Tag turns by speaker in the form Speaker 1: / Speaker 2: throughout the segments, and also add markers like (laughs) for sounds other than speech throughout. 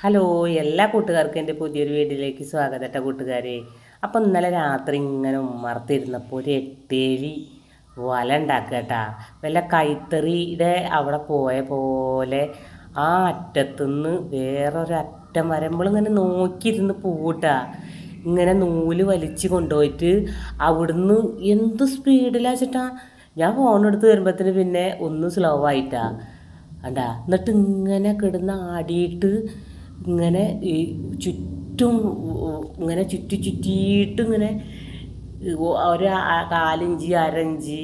Speaker 1: Hello എല്ലാ കൂട്ടുകാർക്കും എന്റെ പുതിയൊരു വീഡിയോയിലേക്ക് സ്വാഗതം കേട്ടോ കൂട്ടുകാരെ. അപ്പം ഇന്നലെ രാത്രി ഇങ്ങനെ ഉമ്മർത്തിരുന്നപ്പോൾ ഒരു എട്ടേഴി വല ഉണ്ടാക്കുക കേട്ടാ വല്ല കൈത്തറിയുടെ അവിടെ പോയ പോലെ ആ അറ്റത്തുനിന്ന് വേറൊരറ്റം വരുമ്പോൾ ഇങ്ങനെ നോക്കിയിരുന്ന് പൂട്ടാ ഇങ്ങനെ നൂൽ വലിച്ച് കൊണ്ടുപോയിട്ട് അവിടുന്ന് എന്ത് സ്പീഡിലാച്ചിട്ടാ ഞാൻ ഫോണെടുത്ത് വരുമ്പോഴത്തേന് പിന്നെ ഒന്ന് സ്ലോ ആയിട്ടാ. അണ്ടാ എന്നിട്ട് ഇങ്ങനെ കിടന്ന് ആടിയിട്ട് ഇങ്ങനെ ഈ ചുറ്റും ഇങ്ങനെ ചുറ്റി ചുറ്റിയിട്ട് ഇങ്ങനെ ഒരു കാലിഞ്ച് അരഞ്ച്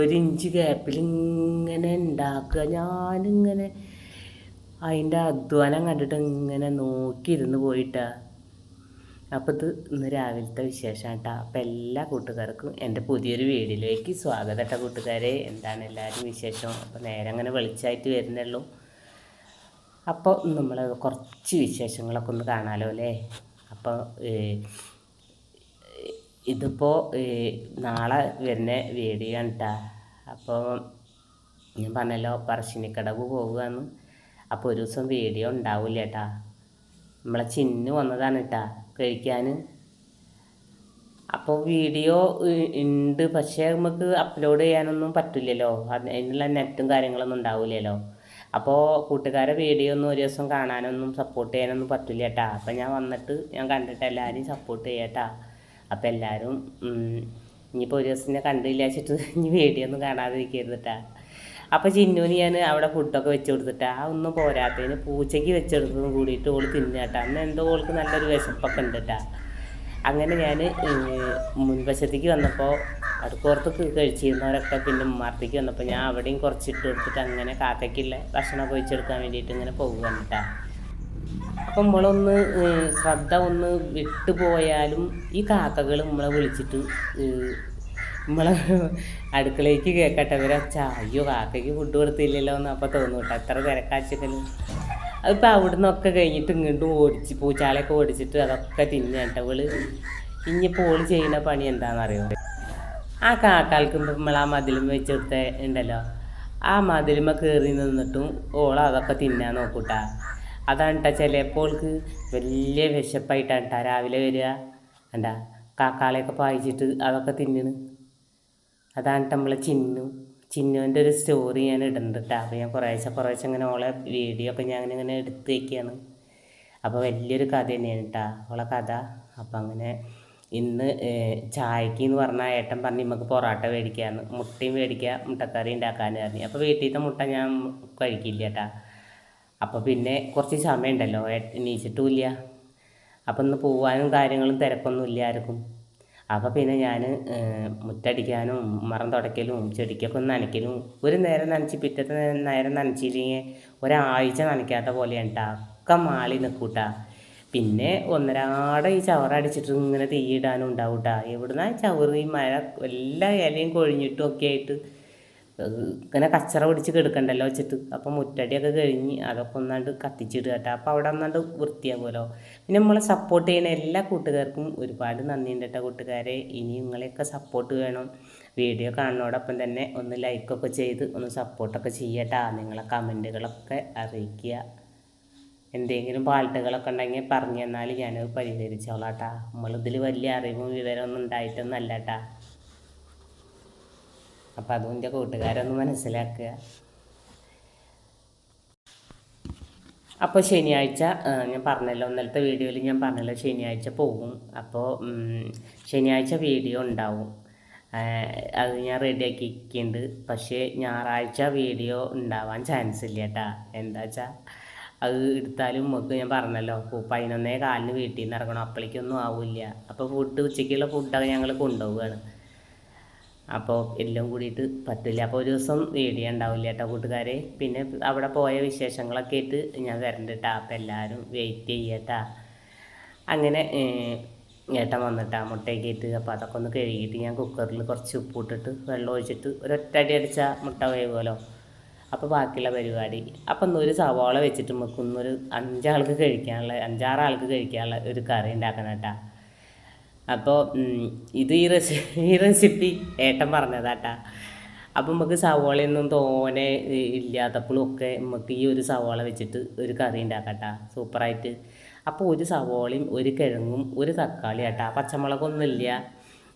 Speaker 1: ഒരിഞ്ച് ഗ്യാപ്പിൽ ഇങ്ങനെ ഉണ്ടാക്കുക. ഞാനിങ്ങനെ അതിന്റെ അധ്വാനം കണ്ടിട്ട് ഇങ്ങനെ നോക്കിയിരുന്ന് പോയിട്ടാ. അപ്പോൾ ഇത് ഇന്ന് രാവിലത്തെ വിശേഷം കേട്ടോ അപ്പോൾ എല്ലാ കൂട്ടുകാർക്കും എന്റെ പുതിയൊരു വീഡിയോയിലേക്ക് സ്വാഗതം കേട്ടോ കൂട്ടുകാരെ. എന്താണ് എല്ലാവരും വിശേഷം? അപ്പോൾ നേരെ അങ്ങനെ വെളിച്ചായിട്ട് വരുന്നുള്ളൂ. അപ്പോൾ നമ്മൾ കുറച്ച് വിശേഷങ്ങളൊക്കെ ഒന്ന് കാണാമല്ലോ അല്ലേ? അപ്പോൾ ഇതിപ്പോൾ നാളെ വരുന്ന വീഡിയോ അപ്പോൾ ഞാൻ പറഞ്ഞല്ലോ പറശ്ശിനിക്കടവ് പോവുകയെന്ന് അപ്പോൾ ഒരു ദിവസം വീഡിയോ ഉണ്ടാവില്ല കേട്ടാ നമ്മളെ ചിന്നു വന്നതാണ് കേട്ടാ കഴിക്കാൻ അപ്പോൾ വീഡിയോ ഉണ്ട് പക്ഷേ നമുക്ക് അപ്ലോഡ് ചെയ്യാനൊന്നും പറ്റില്ലല്ലോ. അത് അതിനുള്ള നെറ്റും കാര്യങ്ങളൊന്നും ഉണ്ടാവില്ലല്ലോ അപ്പോൾ കൂട്ടുകാരെ വീഡിയോ ഒന്നും ഒരു ദിവസം കാണാനൊന്നും സപ്പോർട്ട് ചെയ്യാനൊന്നും പറ്റില്ല കേട്ടാ അപ്പം ഞാൻ വന്നിട്ട് ഞാൻ കണ്ടിട്ട് എല്ലാവരെയും സപ്പോർട്ട് ചെയ്യാട്ടാ അപ്പോൾ എല്ലാവരും ഇനിയിപ്പോൾ ഒരു ദിവസം ഞാൻ കണ്ടില്ല വെച്ചിട്ട് (laughs) ഇനി വീഡിയോ ഒന്നും കാണാതിരിക്കരുത് കേട്ടാ അപ്പോൾ ചിന്നുവിന് ഞാൻ അവിടെ ഫുഡൊക്കെ വെച്ച് കൊടുത്തിട്ടാ ആ ഒന്നും പോരാത്തതിന് പൂച്ചയ്ക്ക് വെച്ചെടുത്തതും കൂടിയിട്ട് ഓൾ തിന്നാട്ടാ അന്ന് എന്തോ ഓൾക്ക് നല്ലൊരു വിശപ്പൊക്കെ ഉണ്ട് കേട്ടാ അങ്ങനെ ഞാൻ മുൻവശത്തേക്ക് വന്നപ്പോൾ അടുപ്പുറത്ത് കഴിച്ചിരുന്നവരൊക്കെ പിന്നെ ഉമ്മാർത്തേക്ക് വന്നപ്പോൾ ഞാൻ അവിടെയും കുറച്ചിട്ട് കൊടുത്തിട്ട് അങ്ങനെ കാക്കയ്ക്കുള്ള ഭക്ഷണമൊക്കെ വെച്ചെടുക്കാൻ വേണ്ടിയിട്ട് ഇങ്ങനെ പോകുകയാണ് കേട്ടോ അപ്പം നമ്മളൊന്ന് ശ്രദ്ധ ഒന്ന് വിട്ടുപോയാലും ഈ കാക്കകൾ നമ്മളെ വിളിച്ചിട്ട് നമ്മളെ അടുക്കളയ്ക്ക് കേൾക്കട്ടെ ഇവരച്ച അയ്യോ കാക്കയ്ക്ക് ഫുഡ് കൊടുത്തില്ലല്ലോ എന്ന് അപ്പോൾ തോന്നും കേട്ടോ എത്ര തിരക്കാച്ചക്കലും അതിപ്പോൾ അവിടെ നിന്നൊക്കെ കഴിഞ്ഞിട്ട് ഇങ്ങോട്ടും ഓടിച്ച് പൂച്ചാളെയൊക്കെ ഓടിച്ചിട്ട് അതൊക്കെ തിന്നേട്ട ഇവൾ. ഇനിയിപ്പോൾ ഓൾ ചെയ്യുന്ന പണി എന്താണെന്നറിയോ ആ കാക്കാൽക്ക് നമ്മൾ ആ മതിലും വെച്ചെടുത്ത ഉണ്ടല്ലോ ആ മതിലുമ്മ കയറി നിന്നിട്ടും ഓൾ അതൊക്കെ തിന്നാൻ നോക്കൂട്ടാ. അതാണ് കേട്ടോ ചിലപ്പോൾ വലിയ വിശപ്പായിട്ടാണ് കേട്ടോ രാവിലെ വരിക. എന്താ കാക്കാളെയൊക്കെ പായിച്ചിട്ട് അതൊക്കെ തിന്നണ്. അതാണ് നമ്മളെ ചിന്നു. ചിന്നുവിന്റെ ഒരു സ്റ്റോറി ഞാൻ ഇടുന്നുണ്ട് അപ്പോൾ ഞാൻ കുറേശ്ശെ കുറേശ്ശെ ഇങ്ങനെ ഓളെ വീഡിയോ ഒക്കെ ഞാൻ ഇങ്ങനെ എടുത്ത് വയ്ക്കുകയാണ് അപ്പോൾ വലിയൊരു കഥ തന്നെയാണ് കേട്ടോ ഓളെ കഥ. അപ്പോൾ അങ്ങനെ ഇന്ന് ചായക്ക് എന്ന് പറഞ്ഞാൽ ഏട്ടൻ പറഞ്ഞ് നമുക്ക് പൊറോട്ട മേടിക്കാന്ന് മുട്ടയും മേടിക്കുക മുട്ടക്കറി ഉണ്ടാക്കാന്ന് പറഞ്ഞു. അപ്പോൾ വീട്ടിലത്തെ മുട്ട ഞാൻ കഴിക്കില്ല കേട്ടാ അപ്പോൾ പിന്നെ കുറച്ച് സമയമുണ്ടല്ലോ എണീച്ചിട്ടുമില്ല അപ്പം ഇന്ന് പോവാനും കാര്യങ്ങളും തിരക്കൊന്നും ഇല്ല ആർക്കും. അപ്പോൾ പിന്നെ ഞാൻ മുറ്റടിക്കാനും മരം തുടയ്ക്കലും ചെടിക്കൊക്കെ ഒന്ന് നനയ്ക്കലും ഒരു നേരം നനച്ച് പിറ്റത്തെ നേരം നനച്ചില്ലെങ്കിൽ ഒരാഴ്ച നനയ്ക്കാത്ത പോലെയാണ് കേട്ടോ ഒക്കെ മാളി നിൽക്കൂട്ടാ പിന്നെ ഒന്നരാടെ ഈ ചവറടിച്ചിട്ട് ഇങ്ങനെ തീയിടാനും ഉണ്ടാവും കേട്ടോ എവിടുന്ന ചവറ് ഈ മഴ എല്ലാ ഇലയും കൊഴിഞ്ഞിട്ടും ഒക്കെ ആയിട്ട് ഇങ്ങനെ കച്ചറ പിടിച്ച് കിടക്കണ്ടല്ലോ വെച്ചിട്ട്. അപ്പം മുറ്റടിയൊക്കെ കഴിഞ്ഞ് അതൊക്കെ ഒന്നാണ്ട് കത്തിച്ചിടുക കേട്ടോ അപ്പോൾ അവിടെ ഒന്നാണ്ട് വൃത്തിയാകുമല്ലോ. പിന്നെ നമ്മളെ സപ്പോർട്ട് ചെയ്യുന്ന എല്ലാ കൂട്ടുകാർക്കും ഒരുപാട് നന്ദിയുണ്ട് കേട്ടോ കൂട്ടുകാരെ. ഇനി നിങ്ങളെയൊക്കെ സപ്പോർട്ട് വേണം. വീഡിയോ കാണുന്നതോടൊപ്പം തന്നെ ഒന്ന് ലൈക്കൊക്കെ ചെയ്ത് ഒന്ന് സപ്പോർട്ടൊക്കെ ചെയ്യട്ടാ. നിങ്ങളെ കമന്റുകളൊക്കെ അറിയിക്കുക. എന്തെങ്കിലും പാട്ടുകളൊക്കെ ഉണ്ടെങ്കിൽ പറഞ്ഞു തന്നാൽ ഞാനത് പരിഹരിച്ചോളാട്ടാ. നമ്മളിതിൽ വലിയ അറിവും വിവരമൊന്നും ഉണ്ടായിട്ടൊന്നും അല്ല കേട്ടാ അപ്പം അതും എന്റെ കൂട്ടുകാരൊന്ന് മനസ്സിലാക്കുക. അപ്പോൾ ശനിയാഴ്ച ഞാൻ പറഞ്ഞല്ലോ ഇന്നലത്തെ വീഡിയോയിൽ ഞാൻ പറഞ്ഞല്ലോ ശനിയാഴ്ച പോകും. അപ്പോൾ ശനിയാഴ്ച വീഡിയോ ഉണ്ടാവും. അത് ഞാൻ റെഡിയാക്കിയിട്ടുണ്ട്. പക്ഷേ ഞായറാഴ്ച വീഡിയോ ഉണ്ടാവാൻ ചാൻസ് ഇല്ല കേട്ടാ എന്താ വെച്ചാൽ അത് എടുത്താലും നമുക്ക് ഞാൻ പറഞ്ഞല്ലോ പതിനൊന്നേ കാലിന് വീട്ടിൽ നിന്ന് ഇറങ്ങണം അപ്പോഴേക്കൊന്നും ആവില്ല. അപ്പോൾ ഫുഡ് ഉച്ചയ്ക്കുള്ള ഫുഡൊക്കെ ഞങ്ങൾ കൊണ്ടുപോവുകയാണ്. അപ്പോൾ എല്ലാം കൂടിയിട്ട് പറ്റില്ല അപ്പോൾ ഒരു ദിവസം വീഡിയോ ഉണ്ടാവില്ല കേട്ടോ കൂട്ടുകാരെ. പിന്നെ അവിടെ പോയ വിശേഷങ്ങളൊക്കെ ആയിട്ട് ഞാൻ വരണ്ട കേട്ടോ അപ്പോൾ എല്ലാവരും വെയിറ്റ് ചെയ്യട്ടാ അങ്ങനെ ഏട്ടൻ വന്നിട്ടാ മുട്ടയൊക്കെ ഇട്ട് അപ്പോൾ അതൊക്കെ ഒന്ന് കഴുകിയിട്ട് ഞാൻ കുക്കറിൽ കുറച്ച് ഉപ്പ് ഇട്ടിട്ട് വെള്ളം ഒഴിച്ചിട്ട് ഒരൊറ്റടി അടിച്ചാൽ മുട്ട വേവുമല്ലോ അപ്പോൾ ബാക്കിയുള്ള പരിപാടി. അപ്പം ഒന്ന് ഒരു സവാള വെച്ചിട്ട് നമുക്ക് ഒന്നൊരു അഞ്ചാൾക്ക് കഴിക്കാനുള്ള അഞ്ചാറ് ആൾക്ക് കഴിക്കാനുള്ള ഒരു കറി ഉണ്ടാക്കണം കേട്ടാ. അപ്പോൾ ഇത് ഈ റെസിപ്പി ഈ റെസിപ്പി ഏട്ടൻ പറഞ്ഞതാട്ടാ അപ്പം നമുക്ക് സവാളയൊന്നും തോനെ ഇല്ലാത്തപ്പോഴും ഒക്കെ നമുക്ക് ഈ ഒരു സവാള വെച്ചിട്ട് ഒരു കറി ഉണ്ടാക്കട്ടാ സൂപ്പറായിട്ട്. അപ്പോൾ ഒരു സവാളയും ഒരു കിഴങ്ങും ഒരു തക്കാളി ആട്ടാ പച്ചമുളകൊന്നുമില്ല.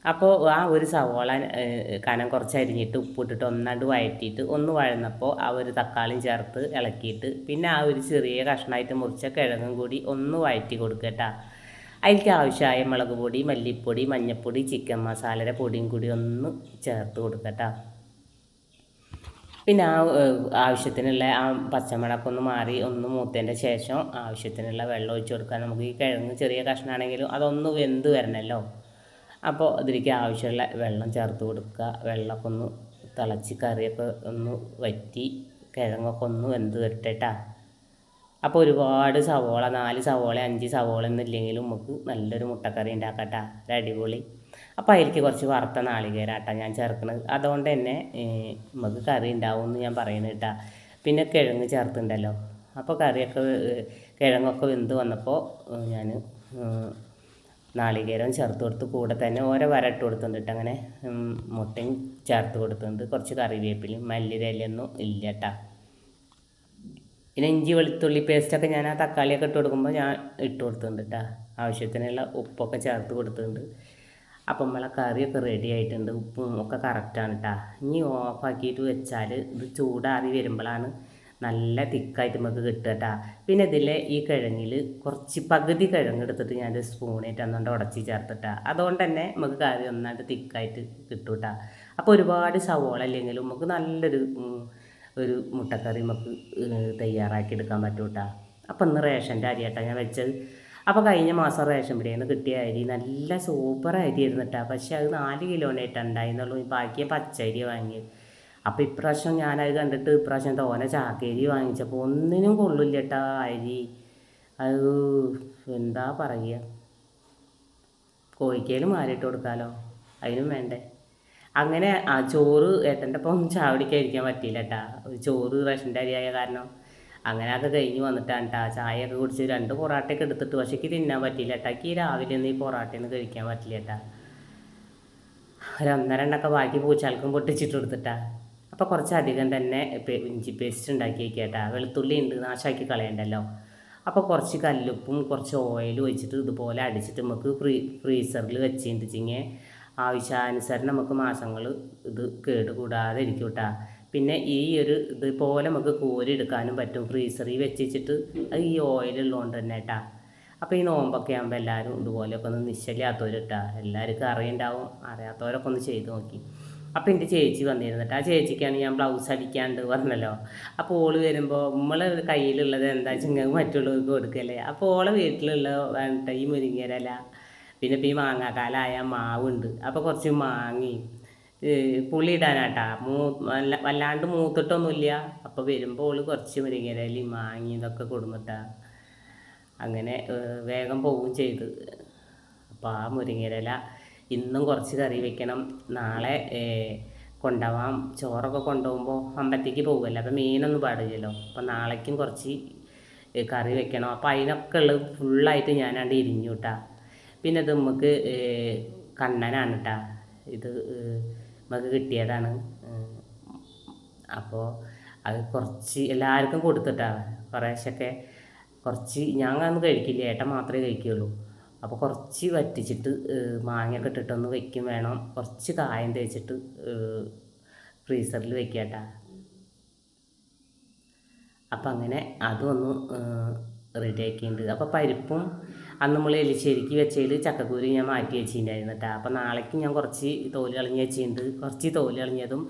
Speaker 1: അപ്പോൾ ആ ഒരു സവോള കനം കുറച്ച് അരിഞ്ഞിട്ട് ഉപ്പിട്ടിട്ട് ഒന്നാണ്ട് വഴറ്റിയിട്ട് ഒന്ന് വഴന്നപ്പോൾ ആ ഒരു തക്കാളിയും ചേർത്ത് ഇളക്കിയിട്ട് പിന്നെ ആ ഒരു ചെറിയ കഷ്ണമായിട്ട് മുറിച്ച കിഴങ്ങും കൂടി ഒന്ന് വഴറ്റി കൊടുക്കട്ടാ. അതിലേക്ക് ആവശ്യമായ മുളക് പൊടി മല്ലിപ്പൊടി മഞ്ഞൾപ്പൊടി ചിക്കൻ മസാലയുടെ പൊടിയും കൂടി ഒന്ന് ചേർത്ത് കൊടുക്കട്ടോ. പിന്നെ ആ ആവശ്യത്തിനുള്ള ആ പച്ചമുളകൊക്കെ ഒന്ന് മാറി ഒന്ന് മൂത്തതിന്റെ ശേഷം ആവശ്യത്തിനുള്ള വെള്ളം ഒഴിച്ച് കൊടുക്കാൻ നമുക്ക് ഈ കിഴങ്ങ് ചെറിയ കഷ്ണമാണെങ്കിലും അതൊന്ന് വെന്ത് വരണമല്ലോ അപ്പോൾ അതിലേക്ക് ആവശ്യമുള്ള വെള്ളം ചേർത്ത് കൊടുക്കുക. വെള്ളമൊക്കെ ഒന്ന് തിളച്ച് കറിയൊക്കെ ഒന്ന് വറ്റി കിഴങ്ങൊക്കെ ഒന്ന് വെന്ത് വരട്ടെട്ടാ. അപ്പോൾ ഒരുപാട് സവോള നാല് സവോള അഞ്ച് സവോള എന്നില്ലെങ്കിലും നമുക്ക് നല്ലൊരു മുട്ടക്കറി ഉണ്ടാക്കട്ടാ. ഒരു അടിപൊളി. അപ്പോൾ അതിലേക്ക് കുറച്ച് വറുത്ത നാളികേരാട്ടാ ഞാൻ ചേർക്കുന്നത്. അതുകൊണ്ട് തന്നെ നമുക്ക് കറി ഉണ്ടാവും എന്ന് ഞാൻ പറയുന്നത് പിന്നെ കിഴങ്ങ് ചേർത്തുണ്ടല്ലോ അപ്പോൾ കറിയൊക്കെ കിഴങ്ങൊക്കെ വെന്ത് വന്നപ്പോൾ ഞാൻ നാളികേരം ചേർത്ത് കൊടുത്ത് കൂടെ തന്നെ ഓരോ വര ഇട്ട് കൊടുത്തിട്ടുണ്ട് അങ്ങനെ. മുട്ടയും ചേർത്ത് കൊടുത്തിട്ടുണ്ട്. കുറച്ച് കറിവേപ്പിലും മല്ലിരയിലൊന്നും ഇല്ല കേട്ടാ പിന്നെ ഇഞ്ചി വെളുത്തുള്ളി പേസ്റ്റൊക്കെ ഞാൻ ആ തക്കാളിയൊക്കെ ഇട്ട് കൊടുക്കുമ്പോൾ ഞാൻ ഇട്ട് കൊടുത്തിട്ടുണ്ട് കേട്ടോ ആവശ്യത്തിനുള്ള ഉപ്പൊക്കെ ചേർത്ത് കൊടുത്തിട്ടുണ്ട്. അപ്പം നമ്മളെ കറിയൊക്കെ റെഡി ആയിട്ടുണ്ട്. ഉപ്പും ഒക്കെ കറക്റ്റാണ് കേട്ടോ ഇനി ഓഫാക്കിയിട്ട് വെച്ചാൽ ഇത് ചൂടാറി വരുമ്പോഴാണ് നല്ല തിക്കായിട്ട് നമുക്ക് കിട്ടുക കേട്ടോ പിന്നെ ഇതിൽ ഈ കിഴങ്ങിൽ കുറച്ച് പകുതി കിഴങ്ങ് എടുത്തിട്ട് ഞാൻ സ്പൂണായിട്ട് അന്നുകൊണ്ട് ഉടച്ച് ചേർത്തിട്ടാ. അതുകൊണ്ട് തന്നെ നമുക്ക് കറി ഒന്നായിട്ട് തിക്കായിട്ട് കിട്ടും കേട്ടോ അപ്പോൾ ഒരുപാട് സവോള അല്ലെങ്കിലും നമുക്ക് നല്ലൊരു ഒരു മുട്ടക്കറി നമുക്ക് തയ്യാറാക്കി എടുക്കാൻ പറ്റും കേട്ടോ അപ്പം ഇന്ന് റേഷന്റെ അരിയാട്ടാ ഞാൻ വെച്ചത്. അപ്പോൾ കഴിഞ്ഞ മാസം റേഷൻ പിടിയിൽ കിട്ടിയ അരി നല്ല സൂപ്പർ അരി ആയിരുന്നു പക്ഷേ അത് നാല് കിലോനായിട്ട് ഉണ്ടായിരുന്നുള്ളൂ. ബാക്കിയ പച്ചരി വാങ്ങി അപ്പോൾ ഇപ്രാവശ്യം ഞാനത് കണ്ടിട്ട് ഇപ്രാവശ്യം തോനെ ചാക്കേരി വാങ്ങിച്ചപ്പോൾ ഒന്നിനും കൊള്ളില്ല കേട്ടാ അരി. അത് എന്താ പറയുക കോഴിക്കയിലും മാറിയിട്ട് കൊടുക്കാമല്ലോ അതിനും വേണ്ടേ? അങ്ങനെ ആ ചോറ് ഏട്ടന്റെ ഒപ്പം ചാവടിക്കായിരിക്കാൻ പറ്റിയില്ല കേട്ടാ ചോറ് റേഷന്റെ അരിയായ കാരണം അങ്ങനെ അത് കഴിഞ്ഞ് വന്നിട്ടാണ് കേട്ടാ ചായയൊക്കെ കുടിച്ച് രണ്ട് പൊറാട്ടയൊക്കെ എടുത്തിട്ട് പക്ഷേ എനിക്ക് തിന്നാൻ പറ്റിയില്ല കേട്ടോ രാവിലെ ഒന്നും ഈ പൊറാട്ടയൊന്നും കഴിക്കാൻ പറ്റില്ല കേട്ടാ ഒരു ഒന്നരണ്ടൊക്കെ ബാക്കി പൂച്ചാൽക്കും പൊട്ടിച്ചിട്ട് കൊടുത്തിട്ടാ. അപ്പോൾ കുറച്ചധികം തന്നെ ഇഞ്ചി പേസ്റ്റ് ഉണ്ടാക്കി വയ്ക്കട്ടെ വെളുത്തുള്ളി ഉണ്ട് നാശാക്കി കളയണ്ടല്ലോ. അപ്പോൾ കുറച്ച് കല്ലുപ്പും കുറച്ച് ഓയിലും ഒഴിച്ചിട്ട് ഇതുപോലെ അടിച്ചിട്ട് നമുക്ക് ഫ്രീ ഫ്രീസറിൽ വെച്ചിട്ടുണ്ടെങ്കിൽ ആവശ്യാനുസരണം നമുക്ക് മാസങ്ങൾ ഇത് കേട് കൂടാതെ ഇരിക്കും കേട്ടോ പിന്നെ ഈ ഒരു ഇതുപോലെ നമുക്ക് കോരി എടുക്കാനും പറ്റും. ഫ്രീസറിൽ വെച്ചിട്ട് അത് ഈ ഓയിലുള്ളതുകൊണ്ട് തന്നെ കേട്ടാ അപ്പോൾ ഈ നോമ്പൊക്കെ ആകുമ്പോൾ എല്ലാവരും ഇതുപോലെയൊക്കെ ഒന്ന് നിശ്ചലാത്തവർ കേട്ടാ എല്ലാവർക്കും അറിയുണ്ടാവും. അറിയാത്തവരൊക്കെ ഒന്ന് ചെയ്ത് നോക്കി. അപ്പോൾ എന്റെ ചേച്ചി വന്നിരുന്നിട്ട് ആ ചേച്ചിക്കാണ് ഞാൻ ബ്ലൗസ് അടിക്കാണ്ട് പറഞ്ഞല്ലോ. അപ്പോൾ ഓൾ വരുമ്പോൾ നമ്മളെ കയ്യിലുള്ളത് എന്താ വെച്ചാൽ മറ്റുള്ളവർക്ക് കൊടുക്കല്ലേ? അപ്പോൾ ഓളെ വീട്ടിലുള്ള വേണ്ട ഈ മുരിങ്ങരല പിന്നെ ഇപ്പോൾ ഈ മാങ്ങാക്കാലായ മാവുണ്ട്. അപ്പോൾ കുറച്ച് മാങ്ങയും പുളി ഇടാനാട്ടാ. മൂ വല്ല വല്ലാണ്ട് മൂത്തിട്ടൊന്നുമില്ല. അപ്പോൾ വരുമ്പോൾ ഓൾ കുറച്ച് മുരിങ്ങരല മാങ്ങി ഇതൊക്കെ കൊടുന്നിട്ടാ അങ്ങനെ വേഗം പോവുകയും ചെയ്ത്. അപ്പോൾ ആ മുരിങ്ങയില ഇന്നും കുറച്ച് കറി വെക്കണം. നാളെ കൊണ്ടുപോകാം ചോറൊക്കെ കൊണ്ടുപോകുമ്പോൾ അമ്പത്തേക്ക് പോകുമല്ലോ അപ്പോൾ മീനൊന്നും പാടില്ലല്ലോ. അപ്പോൾ നാളേക്കും കുറച്ച് കറി വെക്കണം. അപ്പോൾ അതിനൊക്കെ ഉള്ളത് ഫുള്ളായിട്ട് ഞാനാണ്ട് ഇരിഞ്ഞു പിന്നെ ഇത് നമുക്ക് കണ്ണനാണ് കേട്ടാ ഇത് നമുക്ക് കിട്ടിയതാണ്. അപ്പോൾ അത് കുറച്ച് എല്ലാവർക്കും കൊടുത്തിട്ടാണ് കുറേശ്ശൊക്കെ കുറച്ച് ഞാൻ അന്ന് കഴിക്കില്ല. ഏട്ടൻ മാത്രമേ കഴിക്കുകയുള്ളൂ അപ്പോൾ കുറച്ച് വറ്റിച്ചിട്ട് മാങ്ങയൊക്കെ ഇട്ടിട്ടൊന്ന് വെക്കും വേണം. കുറച്ച് കായം തേച്ചിട്ട് ഫ്രീസറിൽ വെക്കുക കേട്ടോ. അപ്പം അങ്ങനെ അതൊന്ന് റെഡി ആക്കിയിട്ടുണ്ട്. അപ്പോൾ പരിപ്പും അന്ന് നമ്മൾ എലിശ്ശേരിക്ക് വെച്ചതിൽ ചക്കക്കൂരി ഞാൻ മാറ്റി വെച്ചിട്ടുണ്ടായിരുന്നു കേട്ടോ. അപ്പോൾ നാളേക്ക് ഞാൻ കുറച്ച് തോൽ കളഞ്ഞ് വെച്ചിട്ടുണ്ട്. കുറച്ച് തോൽ കളഞ്ഞതും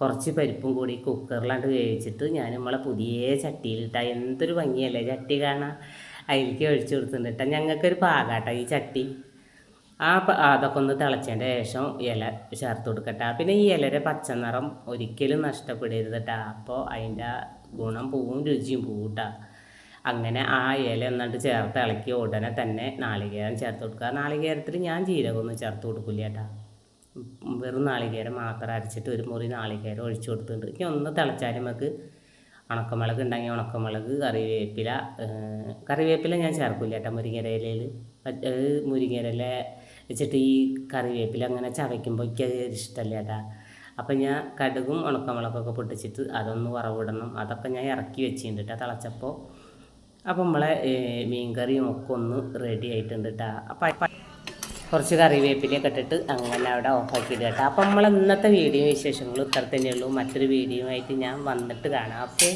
Speaker 1: കുറച്ച് പരിപ്പും കൂടി കുക്കറിലാണ്ട് വേവിച്ചിട്ട് ഞാൻ നമ്മളെ പുതിയ ചട്ടിയിലിട്ടാ. എന്തൊരു ഭംഗിയല്ലേ ചട്ടി കാണാൻ. അതിലേക്ക് ഒഴിച്ചു കൊടുത്തിട്ടുണ്ട് കേട്ടോ ഞങ്ങൾക്കൊരു പാകാട്ടോ ഈ ചട്ടി. ആ അതൊക്കെ ഒന്ന് തിളച്ചതിന്റെ ശേഷം ഇല ചേർത്ത് കൊടുക്കട്ടെ പിന്നെ ഈ ഇലയുടെ പച്ചനിറം ഒരിക്കലും നഷ്ടപ്പെടരുത് കേട്ടോ അപ്പോൾ അതിന്റെ ഗുണം പൂവും രുചിയും പോവും കേട്ടോ അങ്ങനെ ആ ഇല എന്നിട്ട് ചേർത്ത് ഇളക്കി ഉടനെ തന്നെ നാളികേരം ചേർത്ത് കൊടുക്കുക. നാളികേരത്തിൽ ഞാൻ ജീരകമൊന്നും ചേർത്ത് കൊടുക്കില്ല കേട്ടോ വെറും നാളികേരം മാത്രം അരച്ചിട്ട് ഒരു മുറി നാളികേരം ഒഴിച്ചു കൊടുത്തിട്ടുണ്ട്. ഇനി ഒന്ന് തിളച്ചാൽ നമുക്ക് ഉണക്കമുളക് ഉണ്ടെങ്കിൽ ഉണക്കമുളക് കറിവേപ്പില കറിവേപ്പില ഞാൻ ചേർക്കില്ല കേട്ടോ മുരിങ്ങര ഇലയിൽ മുരിങ്ങര ഇല വെച്ചിട്ട് ഈ കറിവേപ്പില അങ്ങനെ ചവയ്ക്കുമ്പോൾ എനിക്ക് ഇഷ്ടമല്ല കേട്ടാ. അപ്പം ഞാൻ കടുകും ഉണക്കമുളകൊക്കെ പൊട്ടിച്ചിട്ട് അതൊന്ന് വറവിടണം. അതൊക്കെ ഞാൻ ഇറക്കി വെച്ചിട്ടുണ്ട് കേട്ടോ തിളച്ചപ്പോൾ അപ്പം നമ്മളെ മീൻകറിയും ഒക്കെ ഒന്ന് റെഡി ആയിട്ടുണ്ട് കേട്ടോ. കുറച്ച് കറിവേപ്പിലൊക്കെ ഇട്ടിട്ട് അങ്ങനെ അവിടെ ഓഫാക്കിയിട്ട് കേട്ടോ. അപ്പം നമ്മൾ ഇന്നത്തെ വീഡിയോ വിശേഷങ്ങൾ ഇത്ര തന്നെയുള്ളൂ. മറ്റൊരു വീഡിയോ ആയിട്ട് ഞാൻ വന്നിട്ട് കാണാം. ഓക്കെ